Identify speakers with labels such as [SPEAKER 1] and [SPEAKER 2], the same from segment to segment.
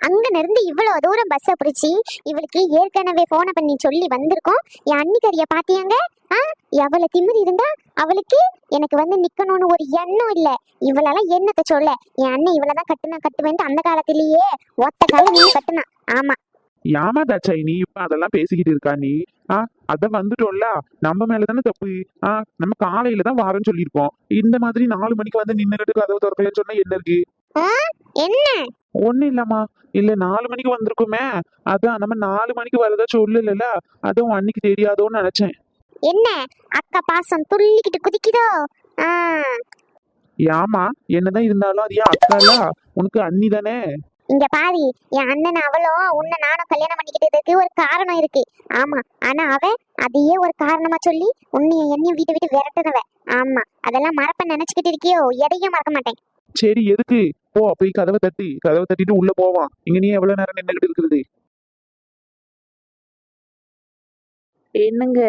[SPEAKER 1] அங்க இருந்து இவ்வளவு தூரம் பஸ்ஸை பிடிச்சி இவளுக்கு ஏற்கனவே போனை பண்ணி சொல்லி வந்திருக்கோம். என் அன்னிக்கறிய பாத்தியாங்க? ஆ? எவ்வளவு திமிரு இருந்தா அவளுக்கு? எனக்கு வந்து நிக்கணும்னு ஒரு எண்ணம் இல்ல. இவளெல்லாம் என்னத்த சொல்ல? என் அண்ணன் இவளதான் கட்டுனா கட்டுவேன்ட்டு அந்த காலத்திலேயே ஒத்த கால நின்று கட்டுனா. ஆமா.
[SPEAKER 2] ஏமா தாச்சாய் நீ இப்ப அதெல்லாம் பேசிக்கிட்டு இருக்கா நீ? ஆ? அத வந்துட்டோம்ல? நம்ம மேலதானே தப்பு? ஆ? நம்ம காலையில தான் வாரேன்னு சொல்லியிருக்கோம். இந்த மாதிரி நாலு மணிக்கு வந்து நின்னுகிட்டு கதவு திறக்கலன்னு சொன்னா என்ன இருக்கு?
[SPEAKER 1] என்ன?
[SPEAKER 2] ஒண்ணு இல்லம்மா. இல்ல நாலு மணிக்கு வந்திருக்கோமே. அதான் நம்ம நாலு மணிக்கு வரதா சொல்லல அதுவும் அன்னைக்கு தெரியாதோன்னு நினைச்சேன்.
[SPEAKER 1] என்ன? அக்கா பாசம் துள்ளிக்கிட்டு குதிக்குதோ?
[SPEAKER 2] ஏமா என்னதான் இருந்தாலும் அது ஏன் அக்காலா? உனக்கு அண்ணி தானே?
[SPEAKER 1] இங்க பாரு என் அண்ணன் அவளும் உன்னை நானும் கல்யாணம் பண்ணிக்கிட்டதுக்கு ஒரு காரணம் இருக்கு. ஆமா ஆனா அவ அதையே ஒரு காரணமா சொல்லி உன்னைய என்னையும் வீட்டை விட்டு விரட்டுனவ. ஆமா அதெல்லாம் மறப்ப நினைச்சுக்கிட்டு இருக்கியோ? எதையும் மறக்க மாட்டேன்.
[SPEAKER 2] சரி எதுக்கு? போ போய் கதவை தட்டி கதவை தட்டிட்டு உள்ள போவான் இங்க நீ எவ்வளவு நேரம் நின்னுகிட்டு இருக்கிறது
[SPEAKER 3] என்னங்க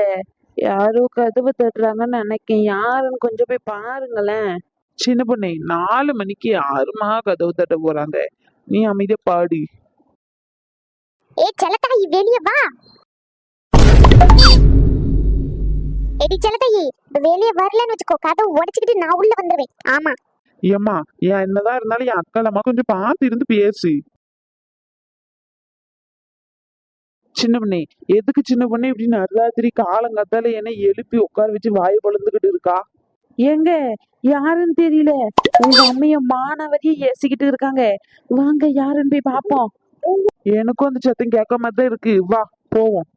[SPEAKER 3] யாரோ கதவு தட்டுறாங்கன்னு நினைக்கேன் யாருன்னு கொஞ்சம் போய் பாருங்களேன்
[SPEAKER 2] சின்ன பொண்ணே நாலு மணிக்கு யாருமா கதவு தட்ட போறாங்க நீ அமைதியா பாடி
[SPEAKER 1] ஏ செல்லத்தாயி வெளிய வா எடி செல்லத்தாயி வெளிய வரலன்னு வச்சுக்கோ கதவு உடைச்சுக்கிட்டு நான் உள்ள வந்துருவேன் ஆமா
[SPEAKER 2] ஏம்மா ஏன் என்னதான் இருந்தாலும் என் அக்காலம்மா கொஞ்சம் பார்த்து இருந்து பேசு. சின்ன பொண்ணே எதுக்கு சின்ன பொண்ணே இப்படி நடுராத்திரி காலங்கத்தால என்ன எழுப்பி உட்கார வச்சு வாயை பொழந்துகிட்டு இருக்கா?
[SPEAKER 3] ஏங்க யாருன்னு தெரியல. உங்க அம்மைய மானவரியே ஏசிக்கிட்டு இருக்காங்க. வாங்க யாருன்னு போய் பாப்போம்
[SPEAKER 2] எனக்கும் அந்த சத்தம் கேட்க தான் இருக்கு. வா போவோம்.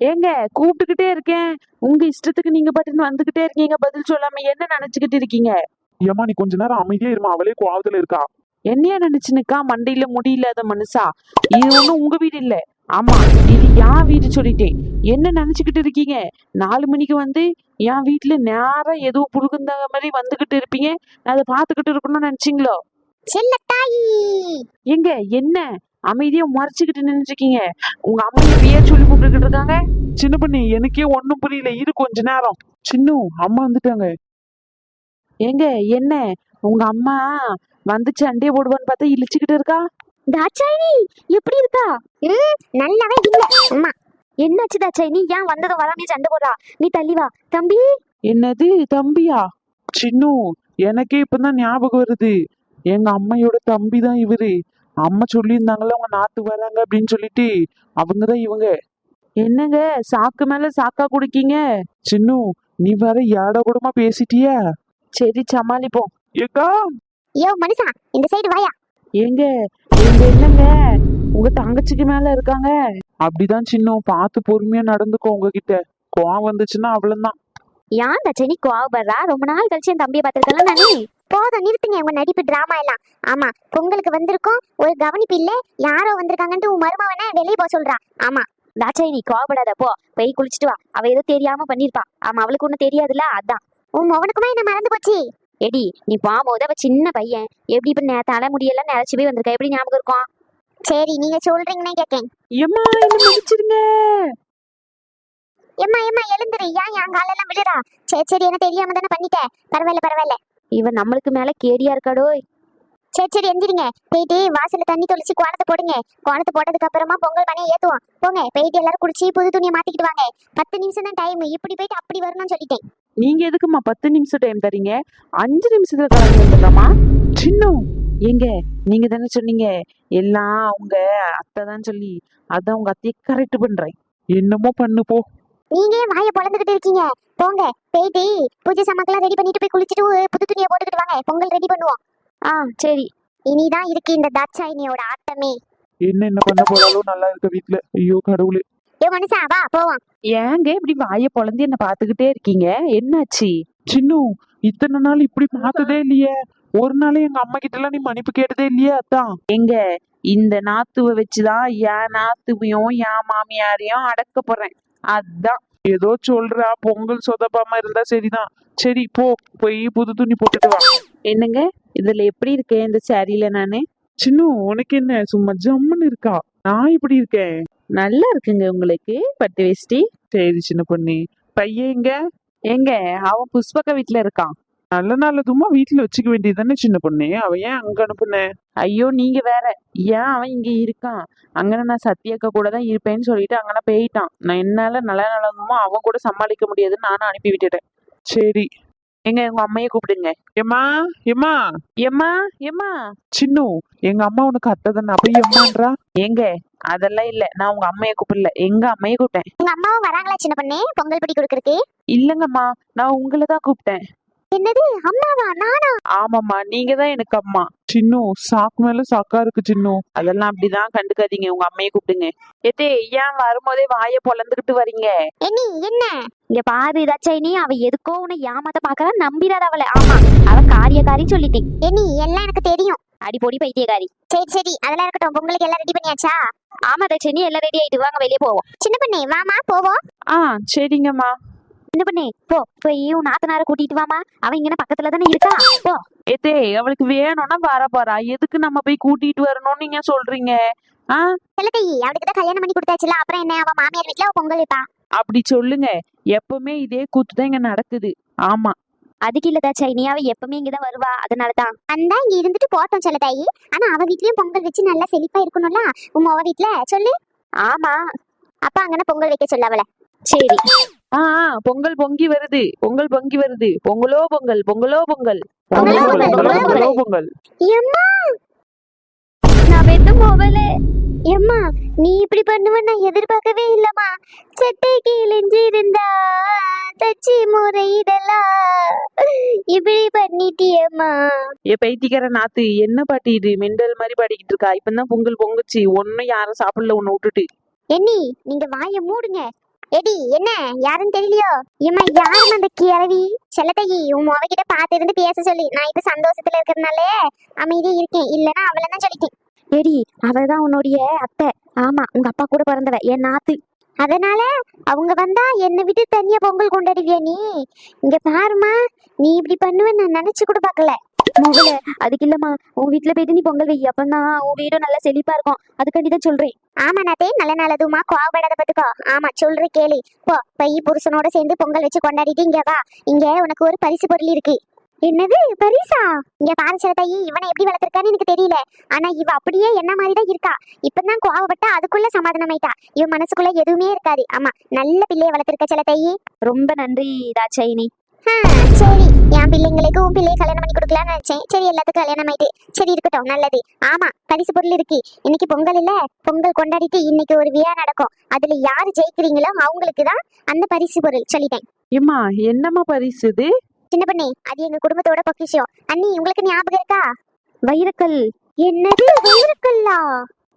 [SPEAKER 3] ஏங்க கூப்பிட்டுக்கிட்டே இருக்கேன். உங்க இஷ்டத்துக்கு நீங்க பட்டுன்னு வந்துகிட்டே இருக்கீங்க பதில் சொல்லாம என்ன நினைச்சுக்கிட்டு இருக்கீங்க?
[SPEAKER 2] ஏம்மா நீ கொஞ்ச நேரம் அமைதியா இருமா அவளே கோவத்துல இருக்கா?
[SPEAKER 3] என்னைய நினைச்சுனுக்கா மண்டையில முடியில்லாத மனுஷா? இது ஒண்ணும் உங்க வீடு இல்ல. ஆமா இது என் வீடு சொல்லிட்டேன்? என்ன நினைச்சுக்கிட்டு இருக்கீங்க? நாலு மணிக்கு வந்து என் வீட்டுல நேரா ஏதோ புழுகுந்த மாதிரி வந்துகிட்டு இருப்பீங்க. நான் அதை பாத்துக்கிட்டு இருக்கணும்னு நினைச்சீங்களோ?
[SPEAKER 1] செல்லத்தாயி!
[SPEAKER 3] எங்க என்ன? அமைதியா மறைச்சுக்கிட்டு நின்னுட்டு இருக்கீங்க உங்க அம்மா பேர் சொல்லி கூப்பிட்டுக்கிட்டு இருக்காங்க
[SPEAKER 2] சின்ன பொண்ணு எனக்கே ஒண்ணும் புரியல. இரு கொஞ்ச நேரம். சின்னு அம்மா வந்துட்டாங்க.
[SPEAKER 3] ஏங்க என்ன? உங்க அம்மா வந்து சண்டையை போடுவான்னு பார்த்தா இழிச்சுக்கிட்டு இருக்கா?
[SPEAKER 1] தாட்சாயினி எப்படி இருக்கா? ம் நல்லாவே இல்ல. அம்மா என்னாச்சு தாட்சாயினி ஏன் வந்ததும் வராமே சண்டை போடுறா? நீ தள்ளி வா. தம்பி?
[SPEAKER 3] என்னது? தம்பியா?
[SPEAKER 2] சின்னு எனக்கே இப்பதான் ஞாபகம் வருது. எங்க அம்மையோட தம்பி தான் இவரு. அம்மா சொல்லியிருந்தாங்கல்ல அவங்க நாட்டுக்கு வராங்க அப்படின்னு சொல்லிட்டு. அவங்கதான் இவங்க.
[SPEAKER 3] என்னங்க? சாக்கு மேல சாக்கா குடிக்கீங்க?
[SPEAKER 2] சின்னு நீ வேற ஏட கூடமா பேசிட்டியா?
[SPEAKER 3] சரி சமாளிப்போம்.
[SPEAKER 2] ஏக்கா?
[SPEAKER 1] யோ மனுஷா இந்த சைடு வாயா.
[SPEAKER 3] ஏங்க எங்க என்னங்க? உங்க தங்கச்சிக்கு மேல இருக்காங்க.
[SPEAKER 2] அப்படிதான் சின்ன பார்த்து பொறுமையா நடந்துக்கோ உங்ககிட்ட. கோவம் வந்துச்சுன்னா அவ்வளவுதான்.
[SPEAKER 1] ஏன் தச்சனி கோவப்படுறா? ரொம்ப நாள் கழிச்சு என் தம்பியை பார்த்திருக்கலாம் நானே. போதும் நிறுத்துங்க. உங்க நடிப்பு டிராமா எல்லாம். ஆமா பொங்கலுக்கு வந்திருக்கோம். ஒரு கவனிப்பு இல்ல. யாரோ வந்திருக்காங்கன்ட்டு உன் மருமவனை வெளியே போக சொல்றா. ஆமா. தாட்சாயினி கோவப்படாத. போ. போய் குளிச்சுட்டு வா. அவ ஏதோ தெரியாம பண்ணிருப்பா. ஆமா அவளுக்கு ஒண்ணும் தெரியாதுல்ல? அதான். உன் மவனுக்குமே என்ன மறந்து போச்சு? எடி நீ போகும்போது அவ சின்ன பையன். எப்படி இப்ப நே- தலைமுடியெல்லாம் நினைச்சு போய் வந்திருக்கா? எப்படி ஞாபகம் இருக்கும்? சரி நீங்க சொல்றீங்கன்னு கேக்கேன் எம்மா எம்மா எழுந்துரு. ஏன் என் காலெல்லாம் விழுறா? சரி சரி என்ன தெரியாம தானே பண்ணிட்டேன் பரவாயில்ல பரவாயில்ல.
[SPEAKER 3] இவன் நம்மளுக்கு மேல கேடியா இருக்காடோ
[SPEAKER 1] சரி சரி எந்திரிங்க. போயிட்டு வாசல்ல தண்ணி தொளிச்சு கோலத்தை போடுங்க. கோலத்தை போட்டதுக்கு அப்புறமா பொங்கல் பனையை ஏத்துவோம். போங்க போயிட்டு எல்லாரும் குடிச்சு புது துணியை மாத்திக்கிட்டு வாங்க. பத்து நிமிஷம் தான் டைம் இப்படி போயிட்டு அப்படி வரணும்னு சொல்லிட்டேன்.
[SPEAKER 3] நீங்க எதுக்குமா பத்து நிமிஷம் டைம் தரீங்க? அஞ்சு நிமிஷத்துல கிளம்பி வந்துடலாமா
[SPEAKER 2] சின்னு
[SPEAKER 3] ஏங்க நீங்க தானே சொன்னீங்க. எல்லாம் உங்க அத்தை தான் சொல்லி அதான் உங்க அத்தையை கரெக்ட் பண்றேன்.
[SPEAKER 2] என்னமோ பண்ணு போ.
[SPEAKER 1] நீங்க ஏன் வாயை பொழந்துகிட்டு இருக்கீங்க? போங்க. போயிட்டு பூஜை சாமாக்கெல்லாம் ரெடி பண்ணிட்டு போய் குளிச்சுட்டு புது துணியை போட்டுக்கிட்டு வாங்க. பொங்கல் ரெடி பண்ணுவோம்.
[SPEAKER 3] ஆ சரி.
[SPEAKER 1] இனிதான் இருக்கு இந்த தாட்சாயினியோட ஆட்டமே.
[SPEAKER 2] என்ன என்ன பண்ண போறாலும் நல்லா இருக்க வீட்ல. ஐயோ கடவுளே.
[SPEAKER 1] ஏ மனுஷா வா போவோம்.
[SPEAKER 3] ஏங்க இப்படி வாயை பொழந்து என்ன பாத்துக்கிட்டே இருக்கீங்க? என்னாச்சு?
[SPEAKER 2] சின்னு இத்தனை நாள் இப்படி பார்த்ததே இல்லையே. ஒரு நாள் எங்க அம்மா கிட்ட எல்லாம் நீ மன்னிப்பு கேட்டதே இல்லையே அதான்
[SPEAKER 3] எங்க இந்த நாத்துவை வச்சுதான் என் நாத்துவையும் என் மாமியாரையும் அடக்க போறேன். அதான்.
[SPEAKER 2] ஏதோ சொல்றா பொங்கல் சொதப்பாம இருந்தா சரிதான். சரி போ போய் புது துணி போட்டுட்டு வா.
[SPEAKER 3] என்னங்க? இதுல எப்படி இருக்கேன் இந்த சாரியில நானு?
[SPEAKER 2] சின்னு உனக்கு என்ன? சும்மா ஜம்முன்னு இருக்கா? நான் இப்படி இருக்கேன்?
[SPEAKER 3] நல்லா இருக்குங்க உங்களுக்கு பட்டு வேஷ்டி?
[SPEAKER 2] சரி சின்ன பொண்ணு. பையன் எங்க?
[SPEAKER 3] எங்க? அவன் புஷ்பக்க வீட்டுல இருக்கான்.
[SPEAKER 2] நல்ல நல்லதுமா வீட்டுல வச்சுக்க வேண்டியதுதானே சின்ன பொண்ணு? அவ ஏன் அங்க அனுப்புன?
[SPEAKER 3] ஐயோ நீங்க வேற. ஏன் அவன் இங்க இருக்கான்? அங்கன நான் சத்யாக்கா கூட தான் இருப்பேன்னு சொல்லிட்டு அங்கன போயிட்டான். நான் என்னால நல்ல நல்லதுமா அவன் கூட சமாளிக்க முடியாதுன்னு நானும் அனுப்பி விட்டுட்டேன்.
[SPEAKER 2] சரி.
[SPEAKER 3] எங்க உங்க அம்மையை கூப்பிடுங்க.
[SPEAKER 2] ஏம்மா? ஏம்மா?
[SPEAKER 3] எம்மா எம்மா
[SPEAKER 2] சின்னு எங்க அம்மா உனக்கு அத்தை தானே? அப்ப எம்மான்றா
[SPEAKER 3] எங்க அதெல்லாம் இல்ல. நான் உங்க அம்மையை கூப்பிடல. எங்க அம்மையை கூப்பிட்டேன்.
[SPEAKER 1] உங்க அம்மாவும் வராங்களா சின்ன பொண்ணு? பொங்கல் பிடி கொடுக்கறதுக்கு?
[SPEAKER 3] இல்லங்கம்மா நான் உங்களை தான் கூப்பிட்டேன்.
[SPEAKER 1] என்னது அம்மாவா நானா?
[SPEAKER 3] ஆமாம்மா நீங்க தான் எனக்கு அம்மா.
[SPEAKER 2] சின்னு சாக்கு மேல சாக்கா இருக்கு சின்னு.
[SPEAKER 3] அதெல்லாம் அப்படிதான் கண்டுக்காதீங்க உங்க அம்மையை கூப்பிடுங்க. ஏத்தே ஏன் வரும்போதே வாயை பொழந்துகிட்டு வரீங்க?
[SPEAKER 1] என்னி என்ன?
[SPEAKER 4] இங்க பாரு ரச்சைனி அவ எதுக்கோ உன்னை ஏமாத்த பாக்கறா நம்பிராத அவளை. ஆமா அவ காரியக்காரி சொல்லிட்டேன்.
[SPEAKER 1] என்னி எல்லாம் எனக்கு தெரியும்.
[SPEAKER 4] அடி பொடி பைத்தியக்காரி.
[SPEAKER 1] சரி சரி அதெல்லாம் இருக்கட்டும் பொங்கலுக்கு எல்லாம் ரெடி பண்ணியாச்சா?
[SPEAKER 4] ஆமா தச்சனி எல்லாம் ரெடி ஆயிட்டு வாங்க வெளியே போவோம்.
[SPEAKER 1] சின்ன பொண்ணு வாமா போவோம்.
[SPEAKER 3] ஆ சரிங்கம்மா.
[SPEAKER 4] என்ன பண்ணே போ போய் உன் நாத்தனார கூட்டிட்டு வாமா அவ இங்க பக்கத்துல தானே இருக்கா? போ.
[SPEAKER 3] ஏத்தே அவளுக்கு வேணும்னா வர போறா. எதுக்கு நம்ம போய் கூட்டிட்டு வரணும்னு நீங்க சொல்றீங்க?
[SPEAKER 1] செல்லத்தை அவளுக்கு தான் கல்யாணம் பண்ணி கொடுத்தாச்சுல அப்புறம் என்ன? அவ மாமியார் வீட்டுல பொங்கல் வைப்பா
[SPEAKER 3] அப்படி சொல்லுங்க. எப்பவுமே இதே கூத்து தான் இங்க நடக்குது. ஆமா.
[SPEAKER 4] அதுக்கு இல்ல தச்சைனி அவ எப்பவுமே இங்கதான் வருவா. அதனாலதான்
[SPEAKER 1] அந்த இங்க இருந்துட்டு போட்டோம் செல்லத்தாயி. ஆனா அவ வீட்லயும் பொங்கல் வச்சு நல்லா செழிப்பா இருக்கணும்ல? உங்க அவ வீட்ல சொல்லு.
[SPEAKER 4] ஆமா.
[SPEAKER 1] அப்ப அங்கன பொங்கல் வைக்க சொல்ல அவளை.
[SPEAKER 4] சரி
[SPEAKER 3] ஆ ஆ, பொங்கல் பொங்கி வருது. பொங்கல் பொங்கி வருது. பொங்கலோ பொங்கல் பொங்கலோ பொங்கல்.
[SPEAKER 1] பொங்கலோ பொங்கல்,
[SPEAKER 4] நான்
[SPEAKER 1] எம்மா நீ இப்படி பண்ணுவ நான் எதிர்பார்க்கவே இல்லம்மா. சட்டை கிழிஞ்சு இருந்தா தச்சி முறையிடலாம் இப்படி பண்ணிட்டியம்மா.
[SPEAKER 3] ஏ பைத்தியக்கார நாத்து என்ன பாட்டி இது? மெண்டல் மாதிரி பாடிக்கிட்டு இருக்கா? இப்பதான் பொங்கல் பொங்குச்சு. ஒன்னும் யாரும் சாப்பிடல உன்னை விட்டுட்டு.
[SPEAKER 1] என்னி நீங்க வாய மூடுங்க. எடி என்ன? யாருன்னு தெரியலையோ? ஏம்மா யாரும் அந்த கிழவி? செல்லத்தையி உன் முவகிட்ட பார்த்து இருந்து பேச சொல்லி நான் இப்ப சந்தோஷத்துல இருக்கிறதுனால அமைதியா இருக்கேன். இல்லைன்னா அவளை தான் சொல்லிட்டேன்.
[SPEAKER 4] எடி அவதான் உன்னுடைய அத்தை. ஆமா உங்க அப்பா கூட பிறந்தவ என் நாத்து.
[SPEAKER 1] அதனால அவங்க வந்தா என்னை விட்டு தனியா பொங்கல் கொண்டாடுவியா நீ? இங்க பாருமா நீ இப்படி பண்ணுவ நான் நினைச்சு கூட பார்க்கல.
[SPEAKER 4] முதல்ல அதுக்கு இல்லம்மா. உன் வீட்டுல போயிட்டு நீ பொங்கல் வை. அப்பதான் உன் வீடும் நல்லா செழிப்பா இருக்கும். அதுக்காண்டி தான் சொல்றேன்.
[SPEAKER 1] ஆமா நாத்தே நல்ல நல்லதுமா கோவப்படாத பத்துக்கோ. ஆமா சொல்ற கேளு. போ பை புருஷனோட சேர்ந்து பொங்கல் வச்சு கொண்டாடிட்டு இங்க வா. இங்க உனக்கு ஒரு பரிசு பொருள் இருக்கு. என்னது? பரிசா? இங்க பாரு சிலத்தையி இவனை எப்படி வளர்த்திருக்கான்னு எனக்கு தெரியல. ஆனா இவ அப்படியே என்ன மாதிரி தான் இருக்கா. இப்பதான் கோவப்பட்டா அதுக்குள்ள சமாதானமாயிட்டா. இவ மனசுக்குள்ள எதுவுமே இருக்காது. ஆமா நல்ல பிள்ளைய வளர்த்திருக்க சிலத்தையி
[SPEAKER 4] ரொம்ப நன்றி தாட்சாயினி
[SPEAKER 1] சரி. என் பிள்ளைங்களுக்கு உன் பிள்ளைய கல்யாணம் பண்ணி கொடுக்கலாம்னு நினைச்சேன். சரி எல்லாத்துக்கும் கல்யாணம் ஆயிட்டு. சரி இருக்கட்டும். நல்லது. ஆமா பரிசு பொருள் இருக்கு. இன்னைக்கு பொங்கல் இல்ல? பொங்கல் கொண்டாடிட்டு இன்னைக்கு ஒரு விழா நடக்கும். அதுல யாரு ஜெயிக்கிறீங்களோ அவங்களுக்கு தான் அந்த பரிசு பொருள் சொல்லிட்டேன்.
[SPEAKER 3] ஏம்மா என்னம்மா பரிசு இது?
[SPEAKER 1] சின்ன பண்ணி அது எங்க குடும்பத்தோட பொக்கிஷம். அண்ணி உங்களுக்கு ஞாபகம் இருக்கா?
[SPEAKER 4] வைரக்கல்.
[SPEAKER 1] என்னது வைரக்கல்லா?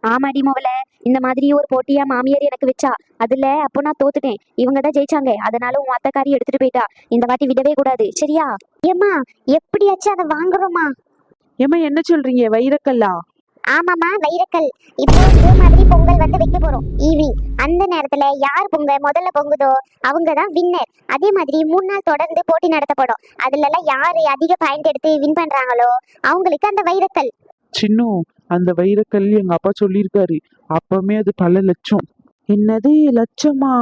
[SPEAKER 4] ஆமாடி முதல்ல இந்த மாதிரி ஒரு போட்டியா மாமியார் எனக்கு வச்சா அதுல அப்போ நான் தோத்துட்டேன். இவங்க தான் ஜெயிச்சாங்க. அதனால உன் அத்தைக்காரி எடுத்துட்டு போயிட்டா. இந்த வாட்டி விடவே கூடாது. சரியா?
[SPEAKER 1] ஏம்மா எப்படியாச்சும் அதை வாங்குறோமா?
[SPEAKER 3] ஏம்மா என்ன சொல்றீங்க? வைரக்கல்லா?
[SPEAKER 1] ஆமாமா வைரக்கல். இப்போ இதே மாதிரி பொங்கல் வந்து வைக்க போறோம். ஈவினிங் அந்த நேரத்துல யார் பொங்க முதல்ல பொங்குதோ அவங்க தான் வின்னர் அதே மாதிரி மூணு நாள் தொடர்ந்து போட்டி நடத்தப்படும். அதுல எல்லாம் யாரு அதிக பாயிண்ட் எடுத்து வின் பண்றாங்களோ அவங்களுக்கு அந்த வைரக்கல்.
[SPEAKER 2] சின்னு அந்த வைரக்கல் எங்க அப்பா சொல்லியிருக்காரு. அப்பவுமே அது பல லட்சம்.
[SPEAKER 3] என்னது லட்சமா?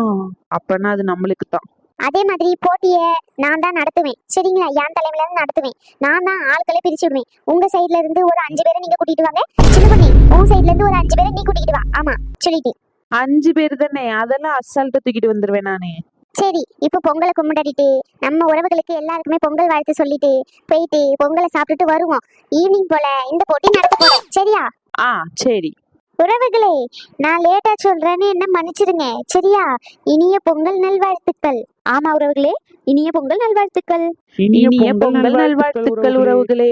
[SPEAKER 3] அப்பனா அது நம்மளுக்கு தான்
[SPEAKER 1] அதே மாதிரி போட்டிய நான் தான் நடத்துவேன். சரிங்களா? என் தலைமையில இருந்து நடத்துவேன். நான் தான் ஆட்களை பிரிச்சு விடுவேன். உங்க சைடுல இருந்து ஒரு அஞ்சு பேரை நீங்க கூட்டிட்டு வாங்க. சின்ன பண்ணி உன் சைடுல இருந்து ஒரு அஞ்சு பேரை நீ கூட்டிட்டு வா. ஆமா சொல்லிட்டேன்.
[SPEAKER 3] அஞ்சு பேர் தானே? அதெல்லாம் அசால்ட்டா தூக்கிட்டு வந்துருவேன் நானு.
[SPEAKER 1] சரி இப்போ பொங்கலை கும்பிடாடிட்டு நம்ம உறவுகளுக்கு எல்லாருக்குமே பொங்கல் வாழ்த்து சொல்லிட்டு போயிட்டு பொங்கலை சாப்பிட்டுட்டு வருவோம். ஈவினிங் போல இந்த போட்டி நடத்த போறோம் சரியா?
[SPEAKER 3] ஆ சரி.
[SPEAKER 1] உறவுகளே நான் லேட்டா சொல்றேன்னு என்ன மன்னிச்சிடுங்க சரியா? இனிய பொங்கல் நல்வாழ்த்துக்கள்.
[SPEAKER 4] ஆமா உறவுகளே இனிய பொங்கல் நல்வாழ்த்துக்கள்.
[SPEAKER 3] இனிய பொங்கல் நல்வாழ்த்துக்கள் உறவுகளே.